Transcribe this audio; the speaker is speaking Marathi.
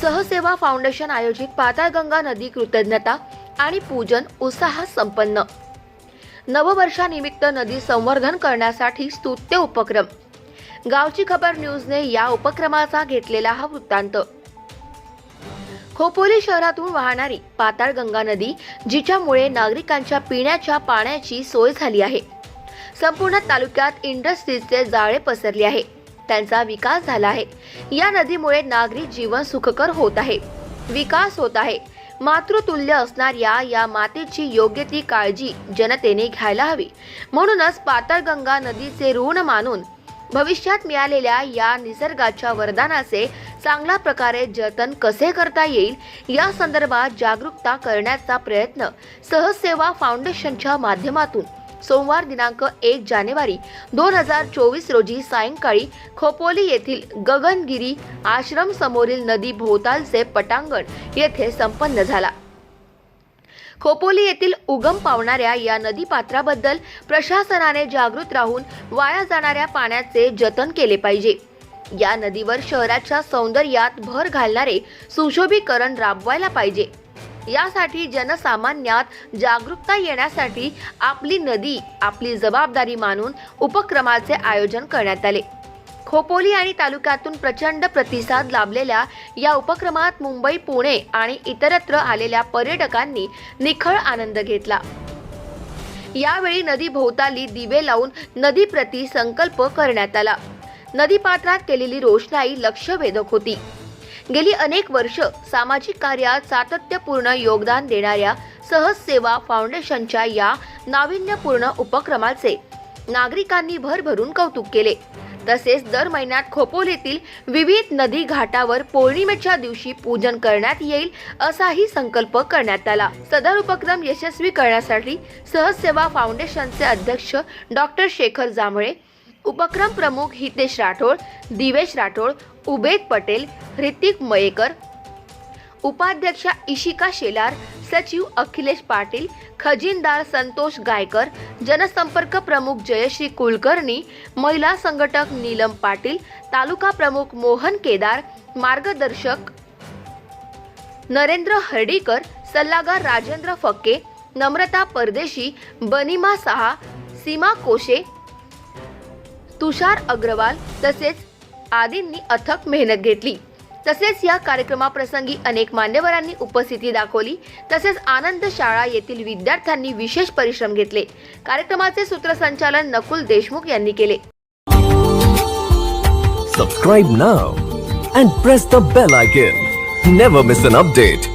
सहसेवा फाउंडेशन आयोजित पाताळगंगा नदी कृतज्ञता आणि पूजन उत्साह संपन्न. नववर्षानिमित्त नदी संवर्धन करण्यासाठी स्तुत्य उपक्रम. गावची खबर न्यूजने या उपक्रमाचा घेतलेला हा वृत्तांत. खोपोली शहरातून वाहणारी पाताळगंगा नदी जिच्यामुळे नागरिकांच्या पिण्याच्या पाण्याची सोय झाली आहे. संपूर्ण तालुक्यात इंडस्ट्रीजचे जाळे पसरले आहे. त्यांचा विकास झाला आहे. या नदीमुळे नागरिक जीवन सुखकर होत आहे. विकास होत आहे. मातृतुल्य असणाऱ्या या मातेची योग्य ती काळजी जनतेने घ्यायला हवी. म्हणूनच पातळगंगा नदीचे ऋण मानून भविष्यात मिळालेल्या या निसर्गाच्या वरदानाचे चांगल्या प्रकारे जतन कसे करता येईल या संदर्भात जागरूकता करण्याचा प्रयत्न सहसेवा फाउंडेशनच्या माध्यमातून सोमवार दिनांक एक जानेवारी दोन हजार चोवीस रोजी सायंकाळी खोपोली येथील गगनगिरी आश्रम समोरील नदी भोवतालचे पटांगण येथे संपन्न झाला. खोपोली येथील उगम पावणाऱ्या या नदीपात्राबद्दल प्रशासनाने जागृत राहून वाया जाणाऱ्या पाण्याचे जतन केले पाहिजे. या नदीवर शहराच्या सौंदर्यात भर घालणारे सुशोभीकरण राबवायला पाहिजे. यासाठी जनसामान्यात जागरूकता येण्यासाठी आपली नदी आपली जबाबदारी मानून उपक्रमाचे आयोजन करण्यात आले. खोपोली आणि तालुक्यातून प्रचंड प्रतिसाद लाभलेल्या या उपक्रमात मुंबई पुणे आणि इतरत्र आलेल्या पर्यटकांनी निखळ आनंद घेतला. यावेळी नदी भोवताली दिवे लावून नदीप्रती संकल्प करण्यात आला. नदीपात्रात केलेली रोषणाई लक्षवेधक होती. गेली अनेक वर्ष सामाजिक कार्यात सातत्यपूर्ण योगदान देणाऱ्या सहज सेवा फाउंडेशनच्या या नाविन्यपूर्ण उपक्रमाचे नागरिकांनी भरभरून कौतुक केले. तसेच दर महिन्यात खोपोलीतील विविध नदी घाटावर पौर्णिमेच्या दिवशी पूजन करण्यात येईल असाही संकल्प करण्यात आला. सदर उपक्रम यशस्वी करण्यासाठी सहज सेवा फाउंडेशनचे अध्यक्ष डॉक्टर शेखर जांभळे उपक्रम प्रमुख हितेश राठोड दिवेश राठोड उबेद पटेल हृतिक मयेकर उपाध्यक्षा इशिका शेलार सचिव अखिलेश पाटील खजिनदार संतोष गायकर जनसंपर्क प्रमुख जयश्री कुलकर्णी महिला संघटक नीलम पाटील तालुका प्रमुख मोहन केदार मार्गदर्शक नरेंद्र हर्डीकर सल्लागार राजेंद्र फक्के नम्रता परदेशी बनिमा सहा सीमा कोशे तुषार अग्रवाल तसेच आदींनी अथक मेहनत घेतली. तसेच या कार्यक्रमाप्रसंगी अनेक मान्यवरांनी उपस्थिती दाखवली. तसेच आनंद शाळा येथील विद्यार्थ्यांनी विशेष परिश्रम घेतले. कार्यक्रमाचे सूत्रसंचालन नकुल देशमुख यांनी केले. Subscribe now and press the bell icon never miss an update